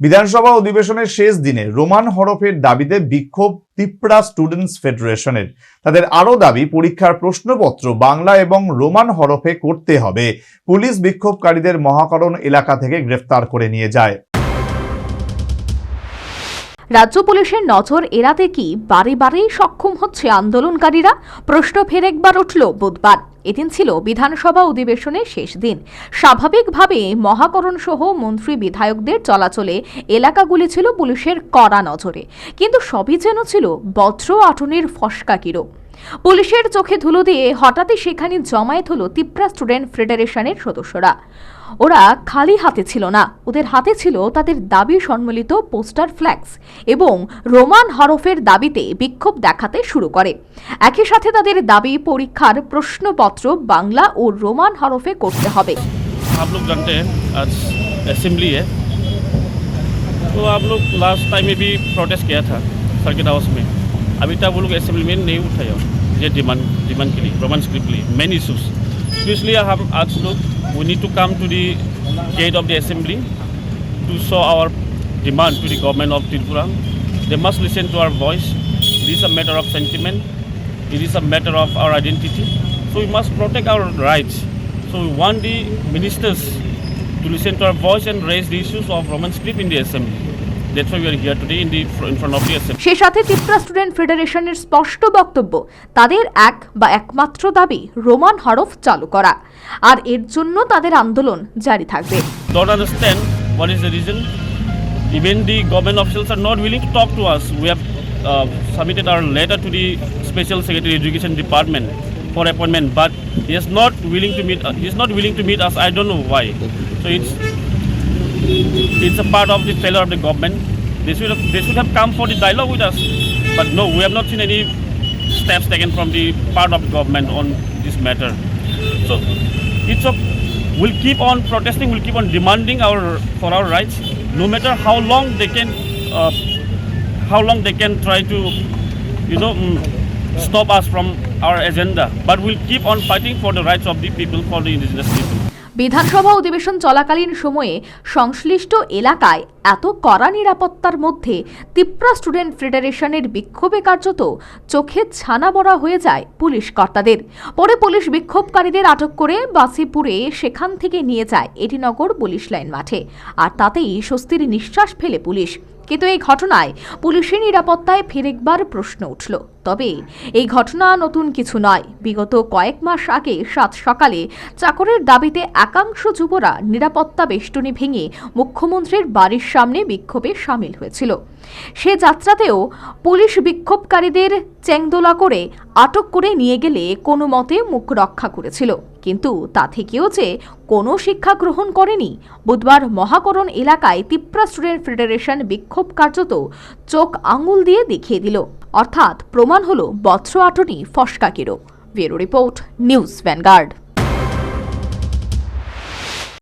বিধানসভা অধিবেশনের শেষ দিনে রোমান হরফের দাবিতে বিক্ষোভ তিপ্রা স্টুডেন্টস ফেডারেশনের। তাদের আরও দাবি, পরীক্ষার প্রশ্নপত্র বাংলা এবং রোমান হরফে করতে হবে। পুলিশ বিক্ষোভকারীদের মহাকরণ এলাকা থেকে গ্রেফতার করে নিয়ে যায়। রাজ্য পুলিশের নজর এড়াতে কি বারে বারেই সক্ষম হচ্ছে আন্দোলনকারীরা? প্রশ্ন ফের একবার উঠল বুধবার। এদিন ছিল বিধানসভা অধিবেশনের শেষ দিন। স্বাভাবিকভাবে মহাকরণ সহ মন্ত্রী বিধায়কদের চলাচলে এলাকাগুলি ছিল পুলিশের কড়া নজরে। কিন্তু সবই যেন ছিল বজ্র আটনের ফসকা কিরো পুলিশের চোখে ধুলো দিয়ে হঠাৎই সেখানে জমায়েত হলো তিপ্রা স্টুডেন্ট ফেডারেশনের সদস্যরা ওরা খালি হাতে ছিল না ওদের হাতে ছিল তাদের দাবি সম্মিলিত পোস্টার ফ্ল্যাক্স এবং রোমান হরফের দাবিতে বিক্ষোভ দেখাতে শুরু করে একই সাথে তাদের দাবি পরীক্ষার প্রশ্নপত্র বাংলা ও রোমান হরফে করতে হবে आप लोग जानते हैं आज असेंबली है तो आप लोग लास्ट टाइम में भी प्रोटेस्ट किया था सर्किट हाउस में अभी तक वो लोग असेंबली में नहीं उठाया they demand, demand romance quickly, many issues. Especially I have asked, look, we need to come to the gate of the assembly to show our demand to the government of Tripura. They must listen to our voice. It is a matter of sentiment. It is a matter of our identity. So we must protect our rights. So we want the ministers to listen to our voice and raise the issues of Roman script in the assembly. That's why we are here today in the in front of the সে সাথে Tripura student ফেডারেশনের স্পষ্ট বক্তব্য তাদের এক বা একমাত্র দাবি Roman হরফ চালু করা আর এর জন্য তাদের আন্দোলন জারি থাকবে the reason. Even the government officials are not willing to talk to us. We have uh, submitted our letter to the Special Secretary Education Department for appointment, but he is not willing to meet. Uh, he is not willing to meet us. I don't know why. So it's it's a part of the failure of the government. They should have they should have come for the dialogue with us, but no, we have not seen any steps taken from the part of the government on this matter. So it's a we'll keep on protesting. We'll keep on demanding our for our rights, no matter how long they can uh, how long they can try to you know mm, stop us from our agenda. But we'll keep on fighting for the rights of the people, for the indigenous people. বিধানসভা অধিবেশন চলাকালীন সময়ে সংশ্লিষ্ট এলাকায় এত কড়া নিরাপত্তার মধ্যে তিপ্রা স্টুডেন্ট ফেডারেশনের বিক্ষোভে কার্যত চোখে ছানা বড়া হয়ে যায় পুলিশ কর্তাদের। পরে পুলিশ বিক্ষোভকারীদের আটক করে বাসিপুরে সেখান থেকে নিয়ে যায় এটিনগর পুলিশ লাইন মাঠে। আর তাতেই স্বস্তির নিঃশ্বাস ফেলে পুলিশ। কিন্তু এই ঘটনায় পুলিশের নিরাপত্তায় ফেরেকবার প্রশ্ন উঠল। তবে এই ঘটনা নতুন কিছু নয়। বিগত কয়েক মাস আগে সাত সকালে চাকরের দাবিতে একাংশ যুবরা নিরাপত্তা বেষ্টনী ভেঙে মুখ্যমন্ত্রীর বাড়ির সামনে বিক্ষোভে সামিল হয়েছিল। সে যাত্রাতেও পুলিশ বিক্ষোভকারীদের চেংদোলা করে আটক করে নিয়ে গেলে কোনো মতে মুখ রক্ষা করেছিল। কিন্তু তা থেকেও যে কোনো শিক্ষা গ্রহণ করেনি। বুধবার মহাকরণ এলাকায় তিপ্রা স্টুডেন্ট ফেডারেশন বিক্ষোভ কার্যত চোখ আঙুল দিয়ে দেখিয়ে দিল। অর্থাৎ প্রমাণ হলো বজ্র আটনি ফসকাকিরও। Bureau report, news vanguard.